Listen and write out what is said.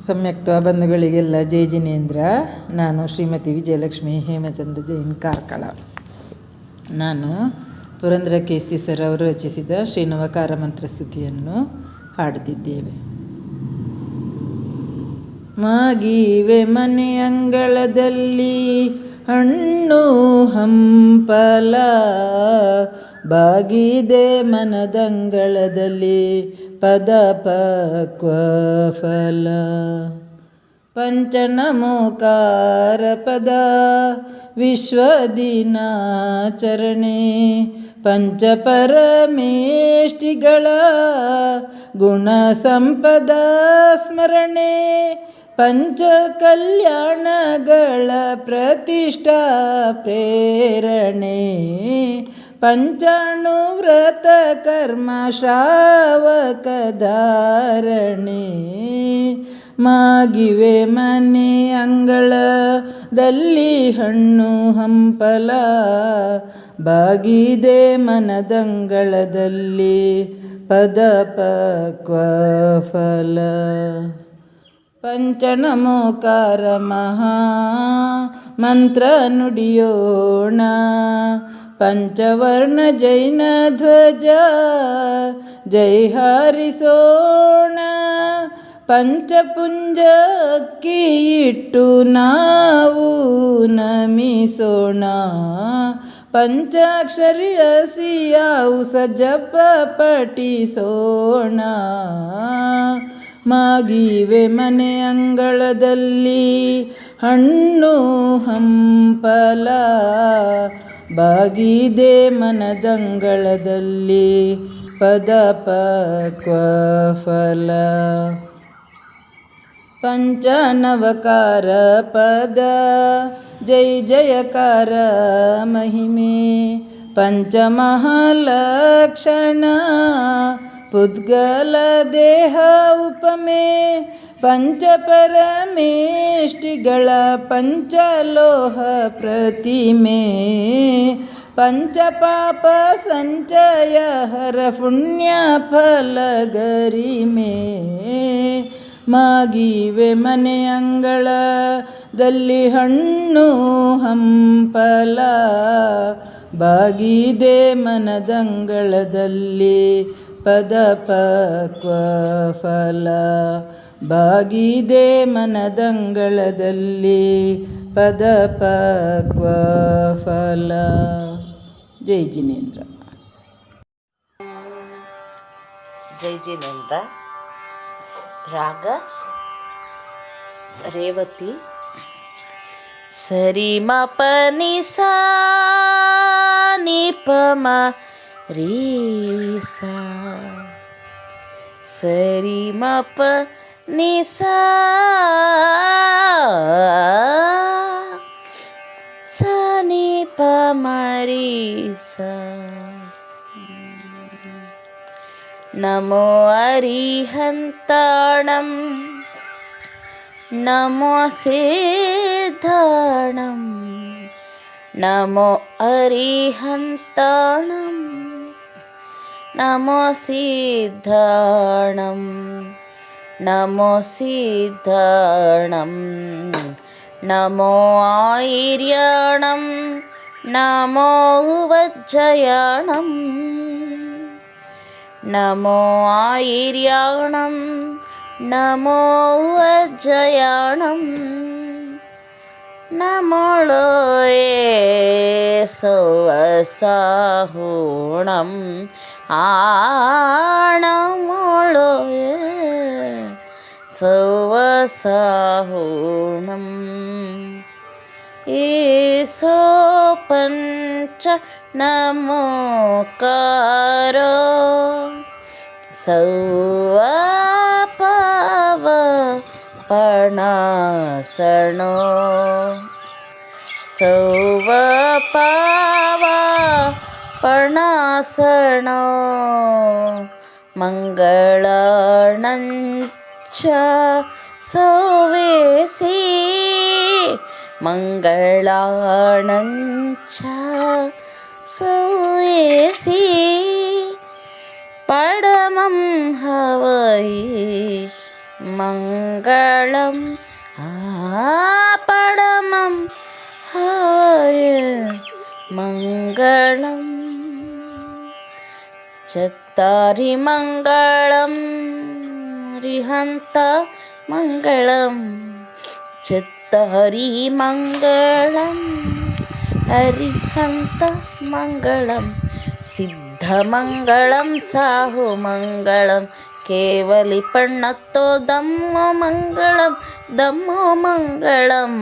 ಸಮ್ಯಕ್ತ ಬಂಧುಗಳಿಗೆಲ್ಲ ಜೈ ಜಿನೇಂದ್ರ. ನಾನು ಶ್ರೀಮತಿ ವಿಜಯಲಕ್ಷ್ಮಿ ಹೇಮಚಂದ್ರ ಜೈನ್ ಕಾರ್ಕಳ. ನಾನು ಪುರಂದ್ರ ಕೇಸಿ ಸರ್ ಅವರು ರಚಿಸಿದ ಶ್ರೀನವಕಾರ ಮಂತ್ರಸ್ತುತಿಯನ್ನು ಹಾಡುತ್ತಿದ್ದೇವೆ. ಮಾಗೀವೆ ಮನೆ ಅಂಗಳದಲ್ಲಿ ಹಣ್ಣು ಹಂಪಲ. ಬಾಗಿದೆ ಮನದಂಗಳದಲ್ಲಿ ಪದ ಪಕ್ವ ಫಲ ಪಂಚನಮೋಕಾರ ಪದ ವಿಶ್ವದಿನಾಚರಣೆ ಪಂಚಪರಮೇಷ್ಟಿಗಳ ಗುಣ ಸಂಪದ ಪಂಚಾಣುವ್ರತ ಕರ್ಮ ಶ್ರಾವಕ ಧಾರಣೆ. ಮಾಗಿವೆ ಮನೆ ಅಂಗಳದಲ್ಲಿ ಹಣ್ಣು ಹಂಪಲ. ಬಾಗಿದೆ ಮನದಂಗಳದಲ್ಲಿ ಪದ ಪಕ್ವ ಫಲ. ಪಂಚನಮೋಕಾರ ಮಹಾ ಮಂತ್ರ ನುಡಿಯೋಣ. ಪಂಚವರ್ಣ ಜೈನ ಧ್ವಜ, ಜೈ ಹಾರಿಸೋಣ. ಪಂಚಪುಂಜಕ್ಕೆ ಇಟ್ಟು ನಾವು ನಮಿಸೋಣ. ಪಂಚಾಕ್ಷರಿ ಹಸಿಯಾವು ಸಜಪ ಪಠಿಸೋಣ. ಮಾಗಿವೆ ಮನೆ ಅಂಗಳದಲ್ಲಿ ಹಣ್ಣು ಹಂಪಲ ಬಾಗಿದೆ ಮನದಂಗಳದಲ್ಲಿ ಪದ ಪಕ್ವ ಫಲ ಪಂಚನವಕಾರ ಪದ ಜೈ ಜಯಕಾರ ಮಹಿಮೆ ಪಂಚಮಹಾಲಕ್ಷಣ ಪುದ್ಗಲ ದೇಹ ಉಪಮೆ ಪಂಚಪರಮೇಷ್ಟಿಗಳ ಪಂಚಲೋಹ ಪ್ರತಿಮೆ, ಪಂಚಪಾಪ ಸಂಚಯ ಹರ ಪುಣ್ಯ ಫಲ ಗರಿಮೆ ಮಾಗಿವೆ ಮನೆ ಅಂಗಳದಲ್ಲಿ ಹಣ್ಣು ಹಂಪಲ, ಬಾಗಿದೆ ಮನದಂಗಳದಲ್ಲಿ ಪದ ಪಕ್ವ ಫಲ. ಬಾಗಿದೆ ಮನದಂಗಳದಲ್ಲಿ ಪದ ಪಕ್ವ ಫಲ. ಜೈ ಜಿನೇಂದ್ರ. ಜೈ ಜಿನೇಂದ್ರ. ರಾಗ ರೇವತಿ. ಸರಿ ಮ ಪ ನಿ ಸಾ ರೀ ಸಾ. ಸರಿ ಮ ಪ निसा स निपमरिस नमो अरिहन्ताणं। नमो सिद्धणं। नमो अरिहन्ताणं। नमो सिद्धाणम् नमो सिद्धणं नमो आयर्यणं नमो वज्जयणं नमो आयिर्यणं नमो अजयणं नमोळोये लो आ नमोळोये स्वसाहुणम् ईशोपञ्च नमोकार सौ पणासो सौवपावा पणासन मङ्गळणन् च सवेसि मङ्गलाणञ्च सवेसि परमं हवै मङ्गलम् പടമം ഹായ മംഗളം ചത്താരി മംഗളം हाय मङ्गलम् चत्तारि मङ्गलं रिहन्त मङ्गलं चत्तारि मङ्गलं हरिहन्त मङ्गलं सिद्धमङ्गलं साहुमङ्गलं केवलि पण्णत्तो दम्मो मङ्गलं दम्मो मङ्गलम्